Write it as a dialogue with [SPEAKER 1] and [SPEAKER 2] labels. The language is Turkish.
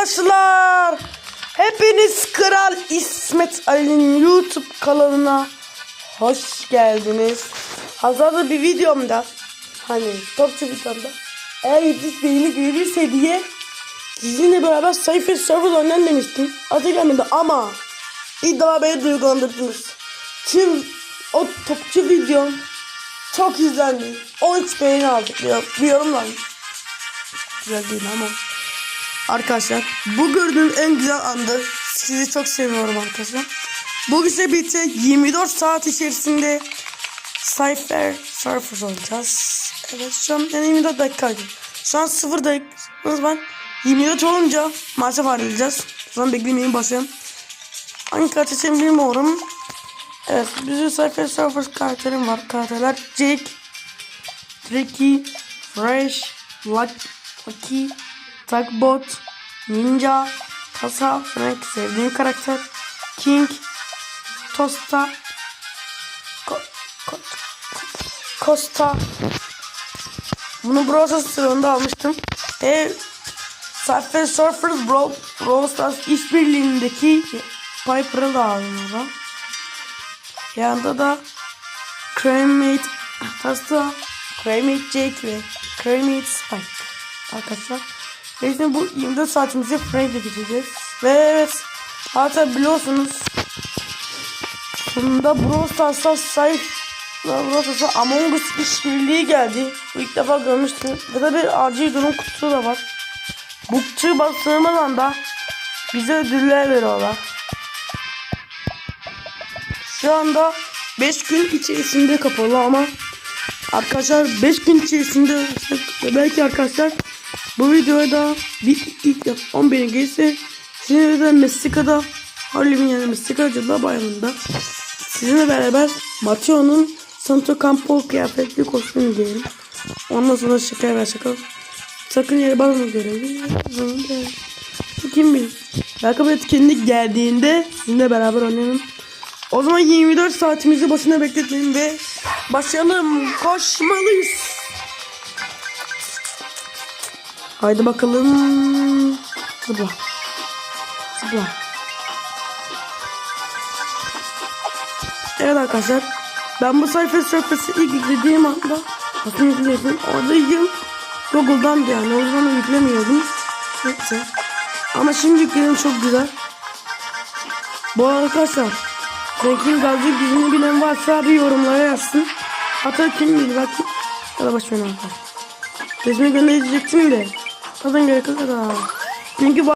[SPEAKER 1] arkadaşlar. Hepiniz Kral İsmet Ali'nin YouTube kanalına hoş geldiniz. Hazırda bir videomda hani topçu videomda eğer İdris Bey'ini görürse diye sizinle beraber Cypher Server oynayan demiştim. Adı gelmedi ama iddia beni duygulandırdınız. Tüm o topçu videom çok izlendi. 13 beğeni aldık. Bir yorumlar. Güzel değil ama. Arkadaşlar bu gördüğüm en güzel andı. Sizi çok seviyorum arkadaşlar. Bu ise birlikte 24 saat içerisinde Cypher Surfers oynayacağız. Evet şu an yani 24 dakika. Şu an 0 dakikamız var. 24 olunca maça varlayacağız. Sonra beklemeyin başlayalım. Hangi kart seçeyim bilmiyorum. Evet bizim Cypher Surfers karakterim var. Karakterler Jake, Tricky, Fresh, Luck, Lucky, Tugbot, Ninja, Kasa, Frank sevdiğim karakter, King, Tosta, Ko- Ko- Costa. Bunu Brawl sırasında almıştım. Ve Cypher Surfers Brawl, Brawl Stars işbirliğindeki Piper'ı da aldım. Yanında da Cremate Tasta, Cremate Jake ve Cremate Spike. Arkadaşlar. Şimdi bu 24 saatimizi Frank'le geçeceğiz. Ve evet. Hatta biliyorsunuz. Sonunda Brawl Stars'a sahip Brawl Stars'a Among Us işbirliği geldi. Bu ilk defa görmüştüm. De bir acil durum kutusu da var. Bu kutuyu bastığımız anda bize ödüller veriyorlar. Şu anda 5 gün içerisinde kapalı ama arkadaşlar 5 gün içerisinde belki arkadaşlar bu videoya da bir ilk defa 10 beni gelirse sizinle de Meksika'da Harlem'in yani Meksika Cadılar Bayramı'nda sizinle beraber Mateo'nun Santo Campo kıyafetli kostümü giyelim. Ondan sonra şeker ver şaka. Sakın yere bakma görevi. Kim bilir. Belki bir etkinlik geldiğinde sizinle beraber oynayalım. O zaman 24 saatimizi boşuna bekletmeyin ve başlayalım. Koşmalıyız. Haydi bakalım. Zıpla. Zıpla. Evet arkadaşlar. Ben bu sayfa sayfası ilk yüklediğim anda aslında yükledim. Orada yıl Google'dan yani. O zaman yüklemiyordum. Neyse. Ama şimdi yükledim çok güzel. Bu arkadaşlar. Zengin Gazcı dizini bilen varsa bir yorumlara yazsın. Hatta kim bilir belki. Ya da başlayalım arkadaşlar. Resmi gönderecektim de. 선생님 여기 끝이다. 인기 봐.